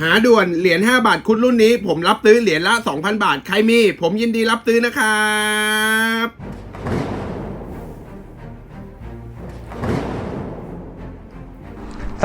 หาด่วนเหรียญ5บาทคุณรุ่นนี้ ผมรับซื้อเหรียญละ 2,000 บาท ใครมี ผมยินดีรับซื้อนะครับ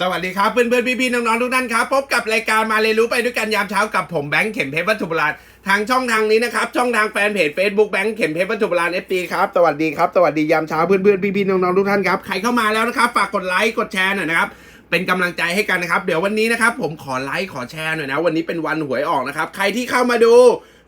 สวัสดีครับเพื่อนเพื่อนๆพี่ๆน้องๆทุกท่านครับพบกับรายการมาเรียนรู้ไปด้วยกันยามเช้ากับผมแบงค์เข็มเพชรวัตถุโบราณทางช่องทางนี้นะครับช่องทางแฟนเพจ Facebook แบงค์เข็มเพชรวัตถุโบราณ FT ครับสวัสดีครับสวัสดียามเช้าเพื่อนเพื่อนๆพี่ๆน้องๆทุกท่านครับใครเข้ามาแล้วนะครับฝากกดไลค์กดแชร์หน่อยนะครับเป็นกำลังใจให้กันนะครับเดี๋ยววันนี้นะครับผมขอไลค์ขอแชร์หน่อยนะวันนี้เป็นวันหวยออกนะครับใครที่เข้ามาดู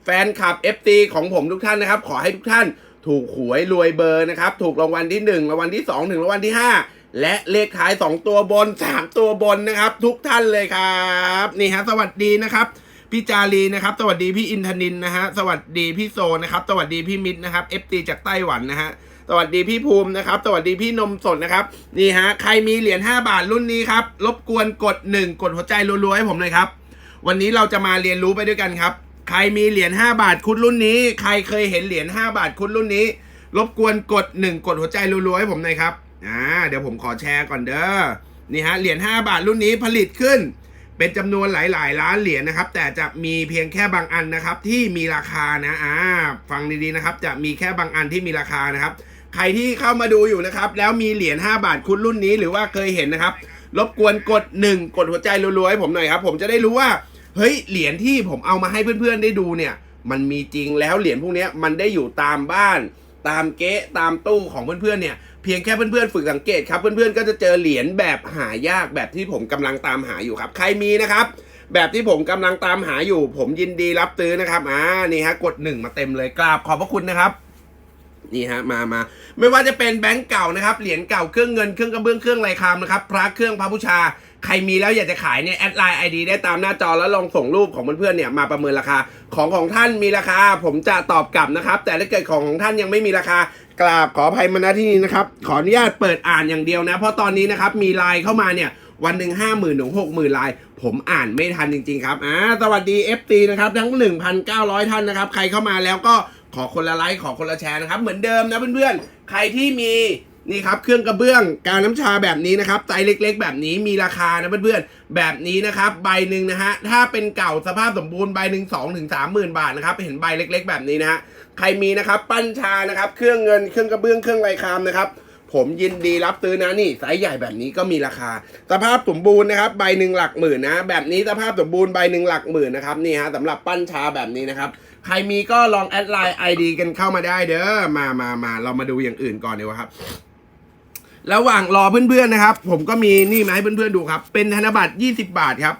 แฟนคลับ FT ของผมทุกท่านนะครับขอให้ทุกท่านถูกหวยรวยเบอร์นะครับถูกรางวัลที่ 1รางวัลที่2ถึงรางวัลที่ 5 และเลขท้าย 2 ตัวบน 3 ตัวบนนะครับ ทุกท่านเลยครับนี่ฮะสวัสดีนะครับพี่จารีนะครับ สวัสดีพี่อินทนินนะฮะสวัสดีพี่โซนะครับ สวัสดีพี่มิตรนะครับ FT จากไต้หวันนะฮะสวัสดีพี่ภูมินะครับ สวัสดีพี่นมสดนะครับนี่ฮะใครมีเหรียญ5บาทรุ่นนี้ครับรบกวนกด 1 กดหัวใจรัวๆให้ผมหน่อยครับ วันนี้เราจะมาเรียนรู้ไปด้วยกันครับ ใครมีเหรียญ5บาทคุดรุ่นนี้ ใครเคยเห็นเหรียญ5บาทคุดรุ่นนี้ รบกวนกด 1 กดหัวใจรัวๆให้ผมหน่อยครับ อ่าเดี๋ยวผมขอแชร์ก่อนเด้อนี่ฮะเหรียญ5บาทรุ่นนี้ผลิตขึ้น เป็นจำนวนหลาย ๆ ล้านเหรียญนะครับ แต่จะมีเพียงแค่บางอันนะครับ ที่มีราคานะอ่าฟังดีๆนะครับ จะมีแค่บางอันที่มีราคานะครับ ใครที่เข้ามาดูอยู่นะครับ แล้วมีเหรียญ5บาทคุณรุ่นนี้หรือว่าเคยเห็นนะครับ รบกวนกด 1 กดหัวใจรัวๆให้ผมหน่อยครับ ผมจะได้รู้ว่าเฮ้ยเหรียญที่ผมเอามาให้เพื่อนๆได้ดูเนี่ย มันมีจริงแล้วเหรียญพวกนี้มันได้อยู่ตามบ้าน ตามเก๊ะตามตู้ของเพื่อนๆเนี่ย เพียงแค่เพื่อนๆฝึกสังเกตครับ เพื่อนๆก็จะเจอเหรียญแบบหายากแบบที่ผมกำลังตามหาอยู่ครับ ใครมีนะครับ แบบที่ผมกำลังตามหาอยู่ ผมยินดีรับซื้อนะครับอ่านี่ฮะกดหนึ่งมาเต็มเลยกราบขอบพระคุณนะครับนี่ฮะมามาไม่ว่าจะเป็นแบงก์เก่านะครับเหรียญเก่าเครื่องเงินเครื่องกระเบื้องเครื่องไรคามนะครับพระเครื่องพระบูชา ใครมีแล้วอยากจะขายเนี่ยแอดไลน์ไอดีได้ตามหน้าจอแล้วลองส่งรูปของเพื่อนๆเนี่ยมาประเมินราคาของของท่านมีราคา ผมจะตอบกลับนะครับ แต่ถ้าเกิดของของท่านยังไม่มีราคากราบขออภัยมาณที่นี้นะครับขออนุญาตเปิดอ่านอย่างเดียวนะ เพราะตอนนี้นะครับมีไลน์เข้ามาเนี่ยวันหนึ่งห้าหมื่นถึงหกหมื่นลาย ผมอ่านไม่ทันจริงๆครับอ่าสวัสดี FT นะครับทั้ง 1,900 ท่านนะครับ ใครเข้ามาแล้วก็ขอคนละไลค์ขอคนละแชร์นะครับ เหมือนเดิมนะเพื่อนๆ ใครที่มี นี่ครับเครื่องกระเบื้องการน้ำชาแบบนี้นะครับไซส์เล็ก ๆ แบบนี้มีราคานะเพื่อนๆแบบนี้นะครับใบหนึ่งนะฮะถ้าเป็นเก่าสภาพสมบูรณ์ใบหนึ่งสองถึงสามหมื่นบาทนะครับเห็นใบเล็ก ๆ แบบนี้นะฮะใครมีนะครับปั้นชานะครับเครื่องเงินเครื่องกระเบื้องเครื่องลายคามนะครับผมยินดีรับซื้อนะนี่ไซส์ใหญ่แบบนี้ก็มีราคา สภาพสมบูรณ์นะครับใบหนึ่งหลักหมื่นนะแบบนี้สภาพสมบูรณ์ใบหนึ่งหลักหมื่นนะครับนี่ฮะสำหรับปั้นชาแบบนี้นะครับใครมีก็ลองแอดไลน์ไอดีกันเข้ามาได้เด้อมามามาเรามาดูอย่างอื่นก่อนดีกว่าครับ ระหว่างรอเพื่อนๆนะครับ ผมก็มีนี่มาให้เพื่อนๆดูครับ เป็นธนบัตร 20 บาทครับ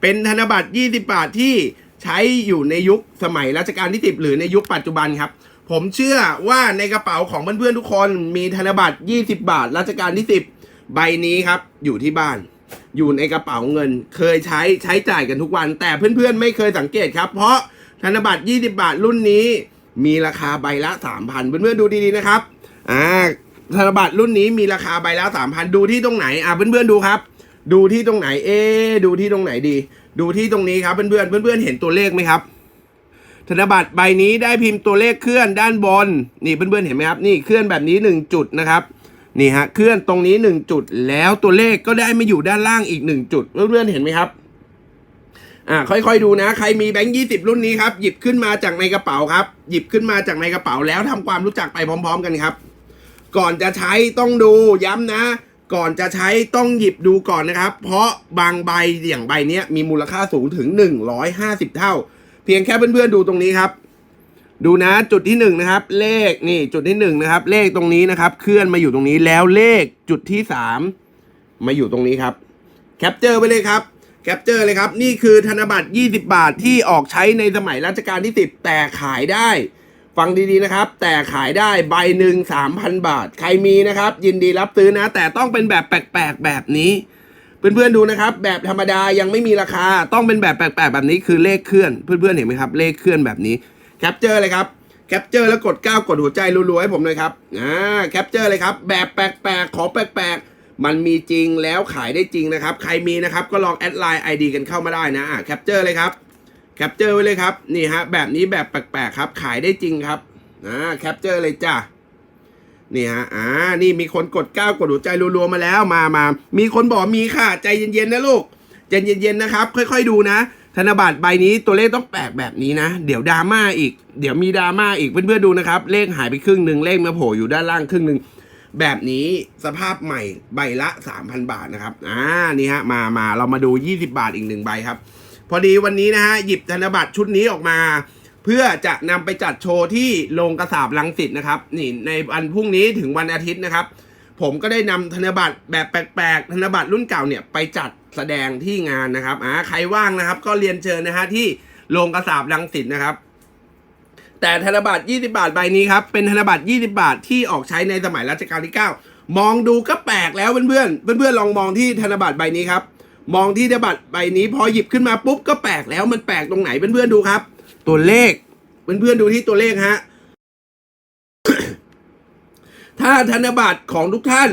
เป็นธนบัตร 20 บาทที่ใช้อยู่ในยุคสมัยรัชกาลที่ 10 หรือในยุคปัจจุบันครับ ผมเชื่อว่าในกระเป๋าของเพื่อนๆทุกคนมีธนบัตร 20 บาทรัชกาลที่ 10 ใบนี้ครับ อยู่ที่บ้าน อยู่ในกระเป๋าเงิน เคยใช้ใช้จ่ายกันทุกวัน แต่เพื่อนๆไม่เคยสังเกตครับ เพราะธนบัตร 20 บาทรุ่นนี้ มีราคาใบละ 3,000เพื่อนๆดูดีๆนะครับอ่า ธนบัตรรุ่นนี้มีราคาใบละสามพันดูที่ตรงไหนอะเพื่อนๆดูครับ ดูที่ตรงไหน เอ๊ดูที่ตรงไหนดี ดูที่ตรงนี้ครับเพื่อนๆเพื่อนๆเห็นตัวเลขไหมครับ ธนบัตรใบนี้ได้พิมพ์ตัวเลขเคลื่อนด้านบนนี่เพื่อนๆเห็นไหมครับ นี่เคลื่อนแบบนี้หนึ่งจุดนะครับนี่ฮะเคลื่อนตรงนี้หนึ่งจุด แล้วตัวเลขก็ได้มาอยู่ด้านล่างอีกหนึ่งจุดเพื่อนๆเห็นไหมครับอ่าค่อยๆดูนะ ใครมีแบงค์ยี่สิบรุ่นนี้ครับหยิบขึ้นมาจากในกระเป๋าครับ หยิบขึ้นมาจากในกระเป๋าแล้วทำความรู้จักไปพร้อม ๆ กันครับ ก่อนจะใช้ต้องดูย้ำนะ ก่อนจะใช้ต้องหยิบดูก่อนนะครับ เพราะบางใบอย่างใบนี้มีมูลค่าสูงถึง 150 เท่า เพียงแค่เพื่อนๆดูตรงนี้ครับ ดูนะจุดที่หนึ่งนะครับ เลขนี่จุดที่หนึ่งนะครับ เลขตรงนี้นะครับ เคลื่อนมาอยู่ตรงนี้แล้วเลขจุดที่สามมาอยู่ตรงนี้ครับแคปเจอร์ไปเลยครับแคปเจอร์เลยครับ นี่คือธนบัตร 20 บาทที่ออกใช้ในสมัยรัชกาลที่ 10 แต่ขายได้ ฟังดีๆนะครับ แต่ขายได้ใบหนึ่ง3,000บาท ใครมีนะครับ ยินดีรับซื้อนะ แต่ต้องเป็นแบบแปลกๆแบบนี้เเพื่อนๆดูนะครับ แบบธรรมดายังไม่มีราคา ต้องเป็นแบบแปลกๆแบบนี้คือเลขเคลื่อน เพื่อนๆเห็นไหมครับ เลขเคลื่อนแบบนี้แคปเจอร์เลยครับแคปเจอร์แล้วกด 9 กดหัวใจรัวๆให้ผมเลยครับอ่าแคปเจอร์เลยครับ แบบแปลกๆ ของแปลกๆ มันมีจริงแล้วขายได้จริงนะครับ ใครมีนะครับก็ลองแอดไลน์ ID กันเข้ามาได้นะอ่าแคปเจอร์เลยครับ แคปเจอร์ไว้เลยครับ นี่ฮะ แบบนี้แบบแปลกๆครับ ขายได้จริงครับอ่าแคปเจอร์เลยจ้านี่ฮะอ่านี่มีคนกดก้าวกดหัวใจรัวๆมาแล้วมามามีคนบอกมีค่ะใจเย็นๆนะลูกใจเย็นๆนะครับ ค่อยๆดูนะ ธนบัตรใบนี้ตัวเลขต้องแปลกแบบนี้นะ เดี๋ยวดราม่าอีก เดี๋ยวมีดราม่าอีกเพื่อนๆดูนะครับ เลขหายไปครึ่งหนึ่งเลขมาโผล่อยู่ด้านล่างครึ่งหนึ่งแบบนี้สภาพใหม่ใบละ 3,000 บาทนะครับ อ่า นี่ฮะ มา มา เรามาดู 20 บาทอีกหนึ่งใบครับ พอดีวันนี้นะฮะหยิบธนบัตรชุดนี้ออกมา เพื่อจะนำไปจัดโชว์ที่โรงกระสาบลังสิตนะครับนี่ในวันพรุ่งนี้ถึงวันอาทิตย์นะครับ ผมก็ได้นำธนบัตรแบบแปลกๆ ธนบัตรรุ่นเก่าเนี่ยไปจัดแสดงที่งานนะครับอ่าใครว่างนะครับ ก็เรียนเชิญนะฮะที่โรงกระสาบลังสิตนะครับแต่ธนบัตร 20 บาทใบนี้ครับ เป็นธนบัตร 20 บาทที่ออกใช้ในสมัยรัชกาลที่ 9 มองดูก็แปลกแล้วเพื่อนๆ เพื่อนๆ ลองมองที่ธนบัตรใบนี้ครับ มองที่ธนบัตรใบนี้พอหยิบขึ้นมาปุ๊บก็แปลกแล้วมันแปลกตรงไหนเพื่อนๆดูครับ ตัวเลขเพื่อนๆดูที่ตัวเลขฮะถ้าธนบัตรของทุกท่าน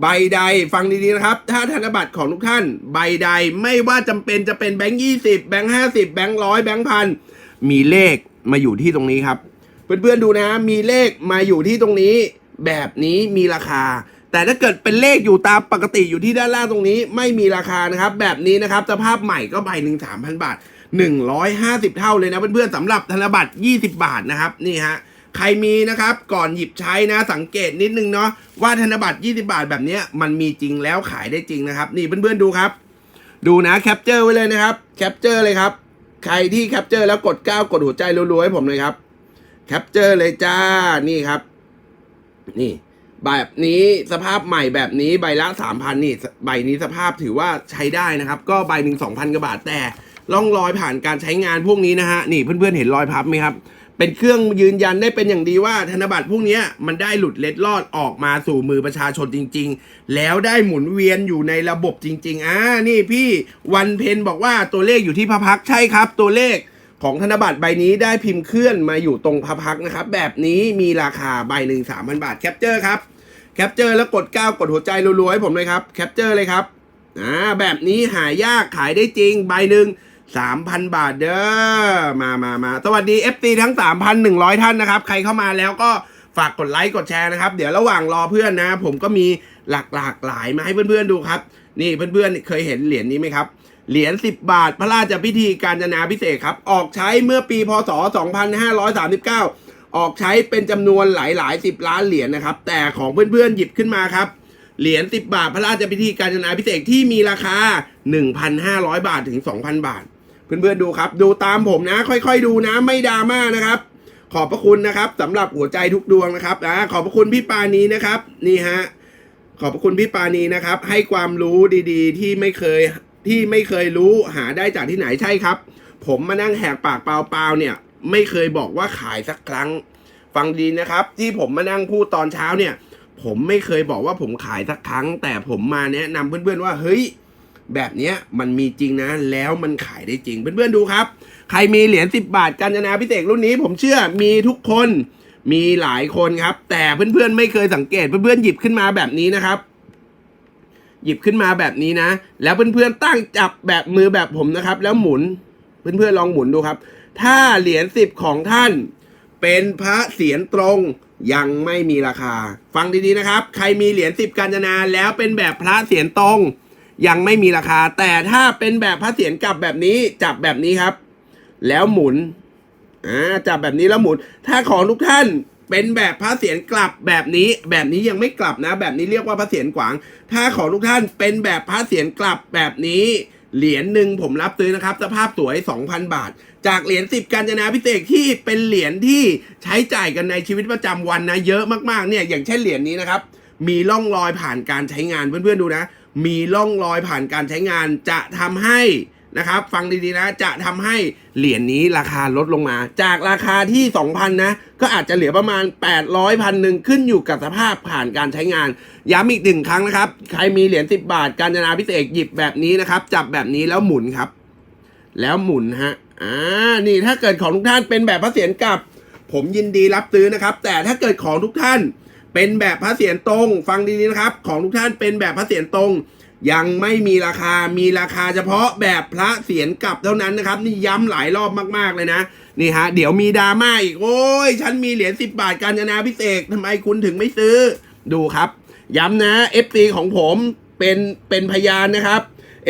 ใบใดฟังดีๆนะครับ ถ้าธนบัตรของทุกท่าน ใบใดไม่ว่าจำเป็นจะเป็นแบงค์ยี่สิบแบงค์ห้าสิบแบงค์ร้อยแบงค์พันมีเลขมาอยู่ที่ตรงนี้ครับ เพื่อนๆดูนะ มีเลขมาอยู่ที่ตรงนี้ แบบนี้มีราคา แต่ถ้าเกิดเป็นเลขอยู่ตามปกติอยู่ที่ด้านล่างตรงนี้ ไม่มีราคานะครับ แบบนี้นะครับสภาพใหม่ก็ใบหนึ่งสามพันบาท 150 เท่าเลยนะเพื่อนๆสำหรับธนบัตร 20 บาทนะครับนี่ฮะใครมีนะครับก่อนหยิบใช้นะสังเกตนิดนึงเนาะว่าธนบัตร 20 บาทแบบนี้มันมีจริงแล้วขายได้จริงนะครับ นี่เพื่อนๆดูครับ ดูนะแคปเจอร์ไว้เลยนะครับแคปเจอร์เลยครับใครที่แคปเจอร์แล้วกด9กดหัวใจรัวๆให้ผมเลยครับแคปเจอร์เลยจ้านี่ครับ นี่ แบบนี้สภาพใหม่แบบนี้ใบละสามพันนี่ใบนี้สภาพถือว่าใช้ได้นะครับ ก็ใบหนึ่งสองพันกว่าบาทแต่ร่องรอยผ่านการใช้งานพวกนี้นะฮะนี่เพื่อนๆเห็นรอยพับไหมครับ เป็นเครื่องยืนยันได้เป็นอย่างดีว่าธนบัตรพวกนี้มันได้หลุดเล็ดลอดออกมาสู่มือประชาชนจริง ๆ แล้วได้หมุนเวียนอยู่ในระบบจริงๆอ่านี่พี่วันเพนบอกว่าตัวเลขอยู่ที่พระพักใช่ครับ ตัวเลขของธนบัตรใบนี้ได้พิมพ์เคลื่อนมาอยู่ตรงพระพักนะครับ แบบนี้มีราคาใบหนึ่งสามพันบาทแคปเจอร์ครับ ปเจอร์แล้วกด9กดหัวใจรัวๆให้ผมเลยครับแคปเจอร์เลยครับอ่าแบบนี้หายากขายได้จริงใบหนึ่ง3,000 บาทเด้อมามามาสวัสดี FT ทั้ง 3,100 ท่านนะครับ ใครเข้ามาแล้วก็ฝากกดไลค์กดแชร์นะครับ เดี๋ยวระหว่างรอเพื่อนนะ ผมก็มีหลากหลากหลายมาให้เพื่อนๆดูครับ นี่เพื่อนๆเคยเห็นเหรียญนี้ไหมครับ เหรียญ10 บาท พระราชพิธีการจนาพิเศษครับ ออกใช้เมื่อปีพศ 2539 ออกใช้เป็นจำนวนหลายหลายสิบล้านเหรียญนะครับ แต่ของเพื่อนๆหยิบขึ้นมาครับ เหรียญ 10 บาทพระราชพิธีการจนาพิเศษที่มีราคา 1,500 บาทถึง 2,000 บาท เพื่อนๆดูครับ ดูตามผมนะ ค่อยๆดูนะไม่ดราม่านะครับ ขอบพระคุณนะครับสำหรับหัวใจทุกดวงนะครับนะขอบพระคุณพี่ปานีนะครับนี่ฮะขอบพระคุณพี่ปานีนะครับ ให้ความรู้ดีๆ ที่ไม่เคยที่ไม่เคยรู้หาได้จากที่ไหนใช่ครับ ผมมานั่งแหกปากเปล่าๆเนี่ย ไม่เคยบอกว่าขายสักครั้ง ฟังดีนะครับ ที่ผมมานั่งพูดตอนเช้าเนี่ย ผมไม่เคยบอกว่าผมขายสักครั้ง แต่ผมมาแนะนำเพื่อนๆว่าเฮ้ยแบบนี้มันมีจริงนะ แล้วมันขายได้จริง เพื่อนๆดูครับ ใครมีเหรียญ10 บาท กาญจนาพิเศษกรุ่นนี้ ผมเชื่อมีทุกคนมีหลายคนครับ แต่เพื่อนๆไม่เคยสังเกตเพื่อนๆหยิบขึ้นมาแบบนี้นะครับ หยิบขึ้นมาแบบนี้นะ แล้วเพื่อนๆตั้งจับแบบมือแบบผมนะครับ แล้วหมุนเพื่อนๆลองหมุนดูครับ ถ้าเหรียญสิบของท่าน เป็นพระเศียรตรงยังไม่มีราคา ฟังดีๆนะครับ ใครมีเหรียญสิบกาญจนาแล้วเป็นแบบพระเศียรตรงยังไม่มีราคา แต่ถ้าเป็นแบบพระเศียรกลับแบบนี้จับแบบนี้ครับ แล้วหมุนอ่าจับแบบนี้แล้วหมุน ถ้าของทุกท่านเป็นแบบพระเศียรกลับแบบนี้ แบบนี้ยังไม่กลับนะ แบบนี้เรียกว่าพระเศียรขวาง ถ้าของทุกท่านเป็นแบบพระเศียรกลับแบบนี้ เหรียญหนึ่งผมรับซื้อนะครับ สภาพสวย 2,000 บาท จากเหรียญ10กันจนาพิเศษที่เป็นเหรียญที่ใช้จ่ายกันในชีวิตประจำวันนะเยอะมากๆเนี่ยอย่างเช่นเหรียญนี้นะครับ มีร่องรอยผ่านการใช้งานเพื่อนๆดูนะ มีร่องรอยผ่านการใช้งานจะทำให้ นะครับ ฟังดีๆนะ จะทำให้เหรียญนี้ราคาลดลงมา จากราคาที่ 2,000 นะ ก็อาจจะเหลือประมาณ 800พันหนึ่งขึ้นอยู่กับสภาพผ่านการใช้งาน ย้ำอีกหนึ่งครั้งนะครับ ใครมีเหรียญ 10 บาท การจนาพิเศษหยิบแบบนี้นะครับ จับแบบนี้แล้วหมุนครับ แล้วหมุนฮะ อ่า นี่ถ้าเกิดของทุกท่านเป็นแบบพระเศียรกลับ ผมยินดีรับซื้อนะครับ แต่ถ้าเกิดของทุกท่านเป็นแบบพระเศียรตรง ฟังดีๆนะครับ ของทุกท่านเป็นแบบพระเศียรตรง ยังไม่มีราคา มีราคาเฉพาะแบบพระเศียรกลับเท่านั้นนะครับ นี่ย้ำหลายรอบมากๆเลยนะ นี่ฮะ เดี๋ยวมีดราม่าอีก โอ้ย ฉันมีเหรียญ10 บาทการจนาพิเศษทำไมคุณถึงไม่ซื้อ ดูครับ ย้ำนะ FP ของผมเป็นเป็นพยานนะครับ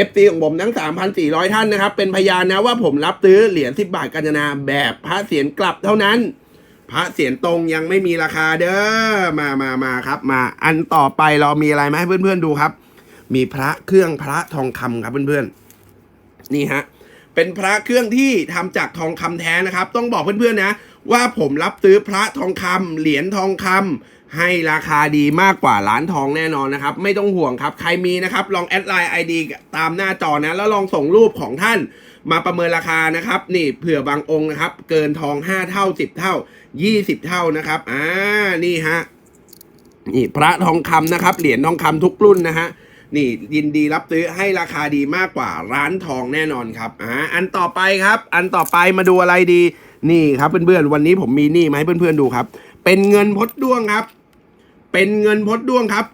FP ของผมทั้ง 3,400 ท่านนะครับ เป็นพยานนะว่าผมรับซื้อเหรียญ 10 บาทการจนาแบบพระเศียรกลับเท่านั้น พระเศียรตรงยังไม่มีราคาเด้อ มามามาครับ มา อันต่อไปเรามีอะไรมให้เพื่อนๆดูครับ มีพระเครื่องพระทองคำครับเพื่อนๆ นี่ฮะ เป็นพระเครื่องที่ทำจากทองคำแท้นะครับ ต้องบอกเพื่อนๆนะว่าผมรับซื้อพระทองคำเหรียญทองคำให้ราคาดีมากกว่าร้านทองแน่นอนนะครับ ไม่ต้องห่วงครับ ใครมีนะครับ ลองแอดไลน์ ID ตามหน้าจอนะ แล้วลองส่งรูปของท่านมาประเมินราคานะครับ นี่เผื่อบางองค์นะครับ เกินทอง 5 เท่า 10 เท่า 20 เท่านะครับอ่านี่ฮะนี่พระทองคำนะครับ เหรียญทองคำทุกรุ่นนะฮะ นี่ยินดีรับซื้อให้ราคาดีมากกว่าร้านทองแน่นอนครับอ่าอันต่อไปครับ อันต่อไปมาดูอะไรดี นี่ครับเพื่อนๆวันนี้ผมมีนี่มาให้เพื่อนๆดูครับ เป็นเงินพดด้วงครับ เป็นเงินพดด้วงครับ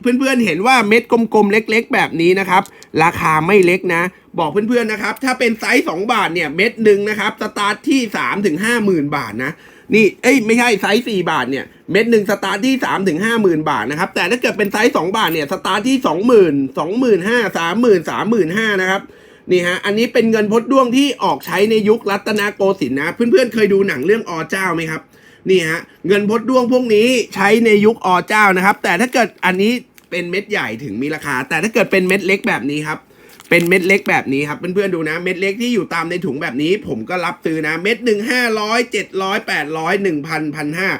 เพื่อนๆเห็นว่าเม็ดกลมๆเล็ก ๆ แบบนี้นะครับ ราคาไม่เล็กนะ บอกเพื่อนๆนะครับ ถ้าเป็นไซส์2บาทเนี่ยเม็ดหนึ่งนะครับสตาร์ทที่3ถึง5หมื่นบาทนะ นี่เอ้ยไม่ใช่ไซส์4บาทเนี่ยเม็ดหนึ่งสตาร์ทที่3ถึง5หมื่นบาทนะครับ แต่ถ้าเกิดเป็นไซส์2บาทเนี่ยสตาร์ทที่ 20,000 25,000 30,000 35,000นะครับนี่ฮะอันนี้เป็นเงินพดด้วงที่ออกใช้ในยุครัตนโกสินทร์นะ เพื่อนๆเคยดูหนังเรื่องอเจ้าไหมครับนี่ฮะเงินพดด้วงพวกนี้ใช้ในยุคอเจ้านะครับ แต่ถ้าเกิดอันนี้เป็นเม็ดใหญ่ถึงมีราคา แต่ถ้าเกิดเป็นเม็ดเล็กแบบนี้ครับ เป็นเม็ดเล็กแบบนี้ครับเพื่อนๆดูนะ เม็ดเล็กที่อยู่ตามในถุงแบบนี้ ผมก็รับซื้อนะ เม็ดหนึ่งห้าร้อยเจ็ดร้อยแปดร้อยหนึ่งพันพันห้า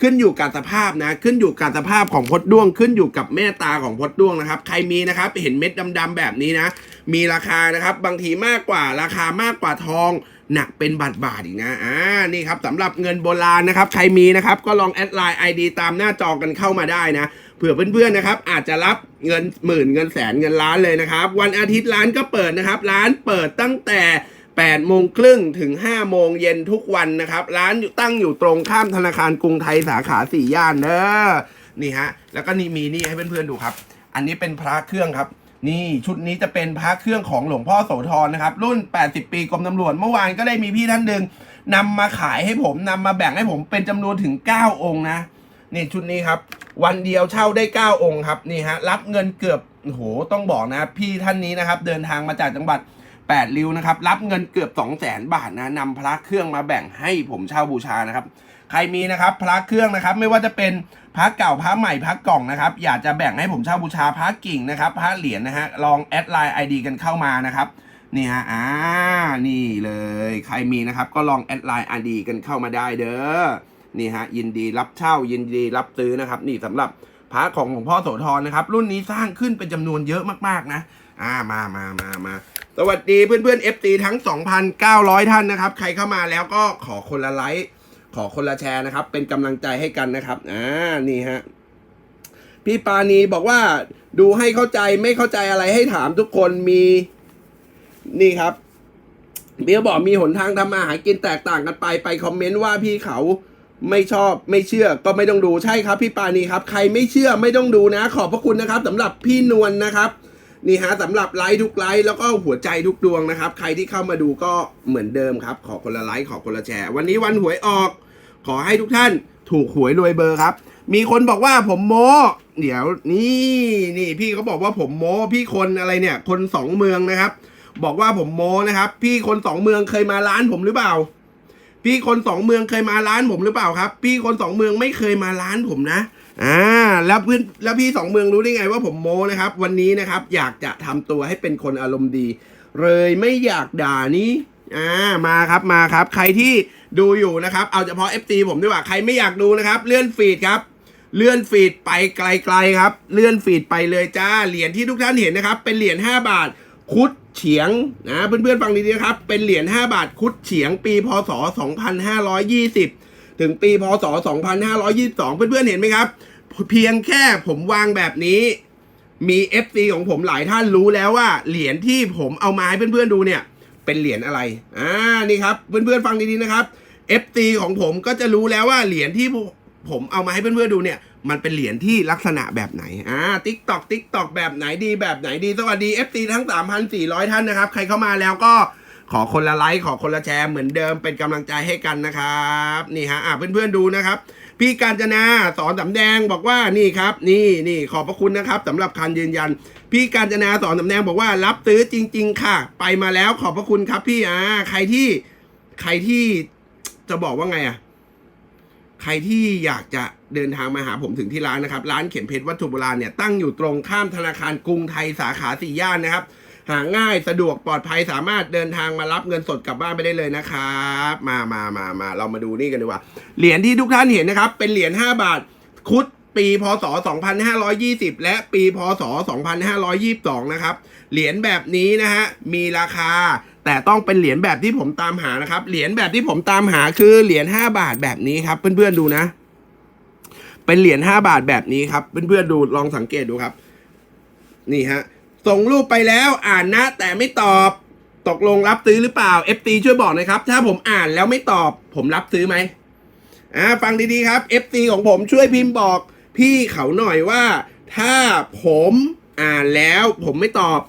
ขึ้นอยู่กับสภาพนะ ขึ้นอยู่กับสภาพของพดด้วง ขึ้นอยู่กับแม่ตาของพดด้วงนะครับ ใครมีนะครับ เห็นเม็ดดำๆแบบนี้นะ มีราคานะครับ บางทีมากกว่าราคามากกว่าทอง หนักเป็นบาทบาทๆอีกนะ อ่า นี่ครับสำหรับเงินโบราณนะครับ ใครมีนะครับ ก็ลองแอดไลน์ ID ตามหน้าจอกันเข้ามาได้นะ ผื่อเพื่อนๆนะครับอาจจะรับเงินหมื่นเงินแสนเงินล้านเลยนะครับ วันอาทิตย์ร้านก็เปิดนะครับ ร้านเปิดตั้งแต่8โมงครึ่งถึง 5 โมงเย็นทุกวันนะครับ ร้านอยู่ตั้งอยู่ตรงข้ามธนาคารกรุงไทยสาขาสี่ย่านเด้อนี่ฮะ แล้วก็นี่มีนี่ให้เพื่อนๆดูครับ อันนี้เป็นพระเครื่องครับ นี่ชุดนี้จะเป็นพระเครื่องของหลวงพ่อโสธรนะครับ รุ่น 80 ปีกรมตำรวจเมื่อวานก็ได้มีพี่ท่านหนึ่งนำมาขายให้ผมนำมาแบ่งให้ผมเป็นจำนวนถึง 9 องค์นะ นี่ชุดนี้ครับ วันเดียวเช่าได้ 9 องค์ครับนี่ฮะรับเงินเกือบโอ้โหต้องบอกนะพี่ท่านนี้นะครับ เดินทางมาจากจังหวัด8ริ้วนะครับ รับเงินเกือบ 2 0 0แสนบาทนะนำพระเครื่องมาแบ่งให้ผมเช่าบูชานะครับ ใครมีนะครับพระเครื่องนะครับ ไม่ว่าจะเป็นพระเก่าพระใหม่พระกล่องนะครับ อยากจะแบ่งให้ผมเช่าบูชาพระกิ่งนะครับพระเหรียญนะฮะลองแอดไลน์ ID กันเข้ามานะครับนี่ฮะอ่านี่เลย ใครมีนะครับ ก็ลองแอดไลน์ ID กันเข้ามาได้เด้อ นี่ฮะยินดีรับเช่ายินดีรับซื้อนะครับ นี่สำหรับพระของหลวงพ่อโสธรนะครับ รุ่นนี้สร้างขึ้นเป็นจำนวนเยอะมากๆนะ อ่ามามามามาสวัสดีเพื่อนๆ FT ทั้ง 2,900 ท่านนะครับ ใครเข้ามาแล้วก็ขอคนละไลค์ขอคนละแชร์นะครับ เป็นกำลังใจให้กันนะครับอ่านี่ฮะพี่ปานีบอกว่าดูให้เข้าใจไม่เข้าใจอะไรให้ถามทุกคนมีนี่ครับเบียบอกมีหนทางทำมาหากินแตกต่างกันไปไปคอมเมนต์ว่าพี่เขา ไม่ชอบไม่เชื่อก็ไม่ต้องดูใช่ครับ พี่ปานีครับใครไม่เชื่อไม่ต้องดูนะ ขอบพระคุณนะครับสำหรับพี่นวลนะครับนี่ฮะสำหรับไลค์ทุกไลค์แล้วก็หัวใจทุกดวงนะครับ ใครที่เข้ามาดูก็เหมือนเดิมครับ ขอคนละไลค์ขอคนละแชร์ วันนี้วันหวยออก ขอให้ทุกท่านถูกหวยรวยเบอร์ครับ มีคนบอกว่าผมโมเดี๋ยวนี่นี่พี่เขาบอกว่าผมโมพี่คนอะไรเนี่ย คนสองเมืองนะครับ บอกว่าผมโมนะครับ พี่คนสองเมืองเคยมาร้านผมหรือเปล่า พี่คนสองเมืองเคยมาร้านผมหรือเปล่าครับ พี่คนสองเมืองไม่เคยมาร้านผมนะอ่าแล้วเพื่อนแล้วพี่สองเมืองรู้ได้ไงว่าผมโมนะครับ วันนี้นะครับ อยากจะทำตัวให้เป็นคนอารมณ์ดี เลยไม่อยากด่านี้อ่ามาครับมาครับ ใครที่ดูอยู่นะครับ เอาเฉพาะ FT ผมดีกว่าใครไม่อยากดูนะครับ เลื่อนฟีดครับ เลื่อนฟีดไปไกลๆครับ เลื่อนฟีดไปเลยจ้าเหรียญที่ทุกท่านเห็นนะครับ เป็นเหรียญ5บาท คุดเฉียงนะเพื่อนๆฟังดีๆนะครับ เป็นเหรียญ5บาทคุดเฉียง ปีพศ 2520 ถึงปีพศ 2522 เพื่อนๆเห็นไหมครับ เพียงแค่ผมวางแบบนี้ มี FC ของผมหลายท่านรู้แล้วว่า เหรียญที่ผมเอามาให้เพื่อนๆดูเนี่ย เป็นเหรียญอะไรอ่านี่ครับเพื่อนๆฟังดีๆนะครับ FT ของผมก็จะรู้แล้วว่าเหรียญที่ ผมเอามาให้เพื่อนๆดูเนี่ย มันเป็นเหรียญที่ลักษณะแบบไหน อ่าติ๊กตอกติ๊กตอกแบบไหนดีแบบไหนดี สวัสดี FT ทั้ง 3,400 ท่านนะครับ ใครเข้ามาแล้วก็ขอคนละไลค์ขอคนละแชร์เหมือนเดิมเป็นกำลังใจให้กันนะครับ นี่ฮะอ่าเพื่อนๆดูนะครับ พี่การจนาสอนสำแดงบอกว่านี่ครับ นี่นี่ขอบพระคุณนะครับสำหรับการยืนยัน พี่การจนาสอนสำแดงบอกว่ารับซื้อจริง ๆ ค่ะ ไปมาแล้วขอบพระคุณครับพี่อ่าใครที่ใครที่จะบอกว่าไงอะ ใครที่อยากจะเดินทางมาหาผมถึงที่ร้านนะครับ ร้านเข็มเพชรวัตถุโบราณเนี่ยตั้งอยู่ตรงข้ามธนาคารกรุงไทยสาขาสี่ย่านนะครับ หาง่ายสะดวกปลอดภัยสามารถเดินทางมารับเงินสดกลับบ้านไปได้เลยนะครับ มามามามาเรามาดูนี่กันดีกว่า เหรียญที่ทุกท่านเห็นนะครับ เป็นเหรียญ5บาทคุดปีพศ 2520 และปีพศ 2522 นะครับ เหรียญแบบนี้นะฮะ มีราคา แต่ต้องเป็นเหรียญแบบที่ผมตามหานะครับ เหรียญแบบที่ผมตามหาคือเหรียญ5บาทแบบนี้ครับ เพื่อนๆดูนะ เป็นเหรียญ5บาทแบบนี้ครับ เพื่อนๆดูลองสังเกตดูครับ นี่ฮะส่งรูปไปแล้วอ่านนะ แต่ไม่ตอบตกลงรับซื้อหรือเปล่า FT ช่วยบอกน่อยครับ ถ้าผมอ่านแล้วไม่ตอบ ผมรับซื้อไหมอ่าฟังดีๆครับ FT ของผมช่วยพิมพ์บอก พี่เขาหน่อยว่า ถ้าผมอ่านแล้วผมไม่ตอบ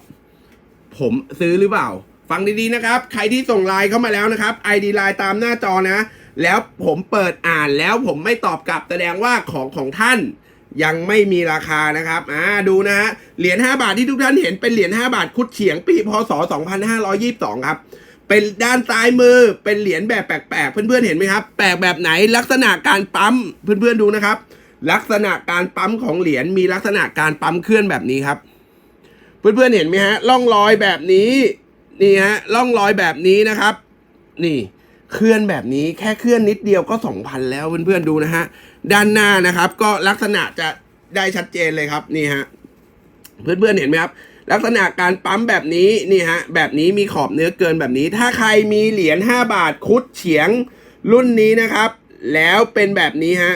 ผมซื้อหรือเปล่า ฟังดีๆนะครับ ใครที่ส่งไลน์เข้ามาแล้วนะครับ ID ไลน์ตามหน้าจอนะ แล้วผมเปิดอ่านแล้วผมไม่ตอบกลับแสดงว่าของของท่านยังไม่มีราคานะครับ อ่า ดูนะฮะ เหรียญ 5 บาทที่ทุกท่านเห็นเป็นเหรียญ 5 บาทคุดเฉียงปีพศ 2522 ครับ เป็นด้านซ้ายมือ เป็นเหรียญแบบแปลกๆ เพื่อนๆ เห็นไหมครับ แปลกแบบไหน ลักษณะการปั๊ม เพื่อนๆ ดูนะครับ ลักษณะการปั๊มของเหรียญมีลักษณะการปั๊มเคลื่อนแบบนี้ครับ เพื่อนๆ เห็นไหมฮะ ร่องรอยแบบนี้ นี่ฮะร่องรอยแบบนี้นะครับ นี่เคลื่อนแบบนี้แค่เคลื่อนนิดเดียวก็2,000แล้วเพื่อนๆดูนะฮะด้านหน้านะครับ ก็ลักษณะจะได้ชัดเจนเลยครับนี่ฮะเพื่อนๆเห็นไหมครับ ลักษณะการปั๊มแบบนี้นี่ฮะแบบนี้มีขอบเนื้อเกินแบบนี้ ถ้าใครมีเหรียญ5บาทคุดเฉียงรุ่นนี้นะครับ แล้วเป็นแบบนี้ฮะ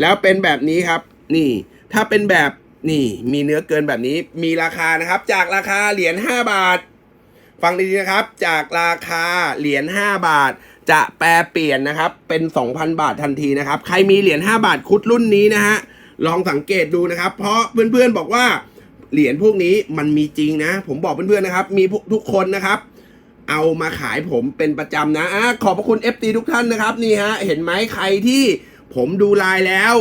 แล้วเป็นแบบนี้ครับ นี่ ถ้าเป็นแบบนี่มีเนื้อเกินแบบนี้มีราคานะครับ จากราคาเหรียญ5บาท ฟังดีๆนะครับ จากราคาเหรียญ5บาท จะแปลเปลี่ยนนะครับ เป็น 2,000 บาททันทีนะครับ ใครมีเหรียญ5บาทคุดรุ่นนี้นะฮะลองสังเกตดูนะครับ เพราะเพื่อนๆบอกว่าเหรียญพวกนี้มันมีจริงนะ ผมบอกเพื่อนๆนะครับ มีทุกคนนะครับ เอามาขายผมเป็นประจำนะอะขอบพระคุณ FT ทุกท่านนะครับนี่ฮะเห็นไหมใครที่ผมดูไลน์แล้ว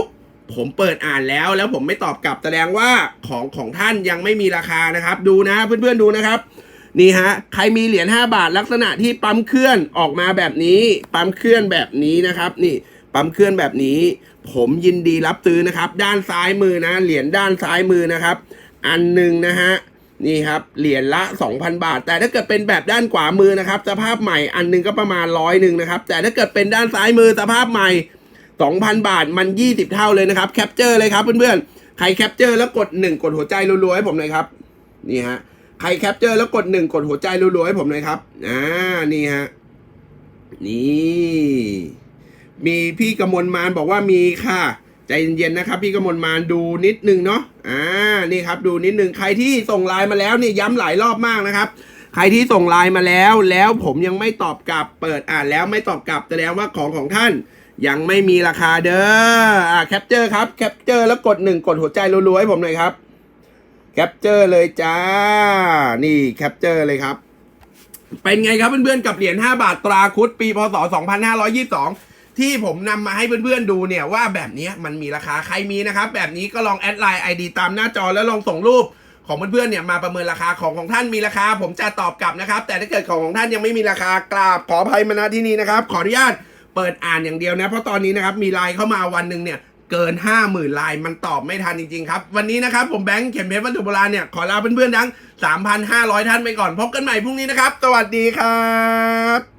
ผมเปิดอ่านแล้วแล้วผมไม่ตอบกลับแสดงว่าของของท่านยังไม่มีราคานะครับ ดูนะเพื่อนๆดูนะครับ นี่ฮะใครมีเหรียญ5บาทลักษณะที่ปั๊มเคลื่อนออกมาแบบนี้ ปั๊มเคลื่อนแบบนี้นะครับนี่ปั๊มเคลื่อนแบบนี้ ผมยินดีรับซื้อนะครับ ด้านซ้ายมือนะเหรียญด้านซ้ายมือนะครับ อันหนึ่งนะฮะนี่ครับเหรียญละ 2,000 บาท แต่ถ้าเกิดเป็นแบบด้านขวามือนะครับ สภาพใหม่อันหนึงก็ประมาณร้อยหนึ่งนะครับ แต่ถ้าเกิดเป็นด้านซ้ายมือสภาพใหม่ 2,000 บาทมัน 20 เท่าเลยนะครับแคปเจอร์เลยครับเพื่อนๆใครแคปเจอร์แล้วกด 1 กดหัวใจรัวๆให้ผมหน่อยครับนี่ฮะ ใครแคปเจอร์แล้วกด1กดหัวใจรัวๆให้ผมหน่อยครับอ่านี่ฮะนี่มีพี่กมลมานบอกว่ามีค่ะใจเย็นๆนะครับ พี่กมลมานดูนิดนึงเนาะอ่านี่ครับดูนิดนึงใครที่ส่งไลน์มาแล้วนี่ยย้ำหลายรอบมากนะครับ ใครที่ส่งไลน์มาแล้ว แล้วผมยังไม่ตอบกลับเปิดอ่านแล้วไม่ตอบกลับแสดงว่าของของท่านยังไม่มีราคาเด้ออ่าแคปเจอร์ครับแคปเจอร์แล้วกดหนึ่งกดหัวใจรัวๆให้ผมหน่อยครับ ปเจอร์เลยจ้า นี่แคปเจอร์เลยครับ เป็นไงครับเพื่อนๆกับเหรียญ5บาทตราคุดปีพศ 2522 ที่ผมนำมาให้เพื่อนๆดูเนี่ยว่าแบบนี้มันมีราคาใครมีนะครับ แบบนี้ก็ลองแอดไลน์ ID ตามหน้าจอแล้วลองส่งรูปของเพื่อนๆเนี่ยมาประเมินราคาของของท่านมีราคา ผมจะตอบกลับนะครับ แต่ถ้าเกิดของของท่านยังไม่มีราคากราบขออภัยมาณที่นี้นะครับ ขออนุญาตเปิดอ่านอย่างเดียวนะ เพราะตอนนี้นะครับมีไลน์เข้ามาวันหนึ่งเนี่ย เกิน 5 0,000ลายมันตอบไม่ทันจริงๆครับ วันนี้นะครับ ผมแบงค์เข็มเพชรวัตถุโบราณเนี่ย ขอลาเพื่อนๆทั้ง 3,500 ท่านไปก่อน พบกันใหม่พรุ่งนี้นะครับ สวัสดีครับ